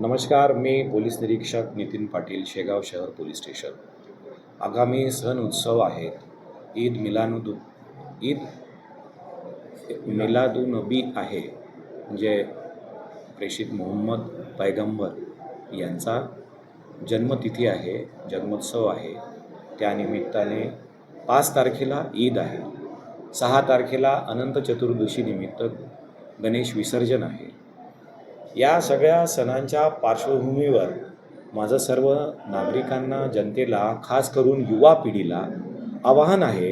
नमस्कार मी पोलीस निरीक्षक नितीन पाटील शेगाव शहर पोलीस स्टेशन. आगामी सण उत्सव आहेत. ईद मिलानुदू ईद मिलादुनबी आहे. म्हणजे प्रेषित मोहम्मद पैगंबर यांचा जन्मतिथी आहे जन्मोत्सव आहे. त्यानिमित्ताने पाच तारखेला ईद आहे. सहा तारखेला अनंत चतुर्दशी निमित्त गणेश विसर्जन आहे. या सगळ्या सणांच्या पार्श्वभूमीवर माझं सर्व नागरिकांना जनतेला खास करून युवा पिढीला आवाहन आहे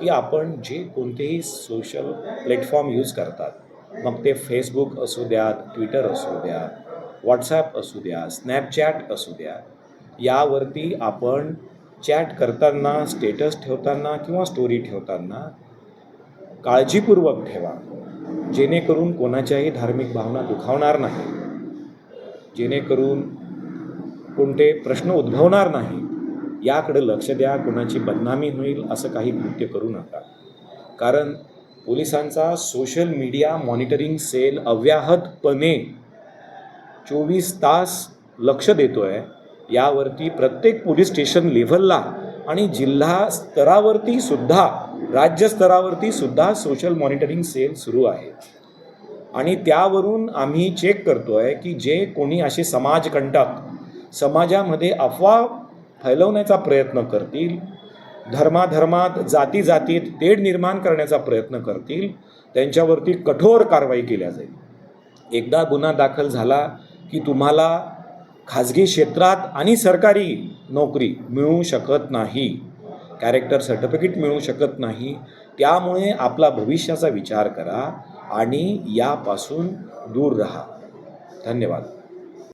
की आपण जे कोणतेही सोशल प्लॅटफॉर्म यूज करतात मग ते फेसबुक असू द्यात ट्विटर असू द्या व्हॉट्सॲप असू द्या स्नॅपचॅट असू द्या यावरती आपण चॅट करताना स्टेटस ठेवताना किंवा स्टोरी ठेवताना काळजीपूर्वक ठेवा. जेणेकरून कोणाच्याही धार्मिक भावना दुखावणार नाही. जेणेकरून कोणते प्रश्न उद्भवणार नाही याकडे लक्ष द्या कोणाची बदनामी होईल असं काही कृत्य करू नका. कारण पोलिसांचा सोशल मीडिया मॉनिटरिंग सेल अव्याहतपणे चोवीस तास लक्ष देतो आहे यावरती प्रत्येक पोलीस स्टेशन लेव्हलला आणि जिल्हा स्तरावरती सुद्धा राज्यस्तरावरती सुद्धा सोशल मॉनिटरिंग सेल सुरू आहे. आणि त्यावरून आम्ही चेक करतो आहे की जे कोणी असे समाजकंटक समाजामध्ये अफवा फैलवण्याचा प्रयत्न करतील धर्माधर्मात जाती जातीत तेढ निर्माण करण्याचा प्रयत्न करतील त्यांच्यावरती कठोर कारवाई केल्या जाईल. एकदा गुन्हा दाखल झाला की तुम्हाला खाजगी क्षेत्रात आणि सरकारी नोकरी मिळू शकत नाही. कॅरेक्टर सर्टिफिकेट मिळू शकत नाही. त्यामुळे आपला भविष्याचा विचार करा आणि यापासून दूर राहा. धन्यवाद.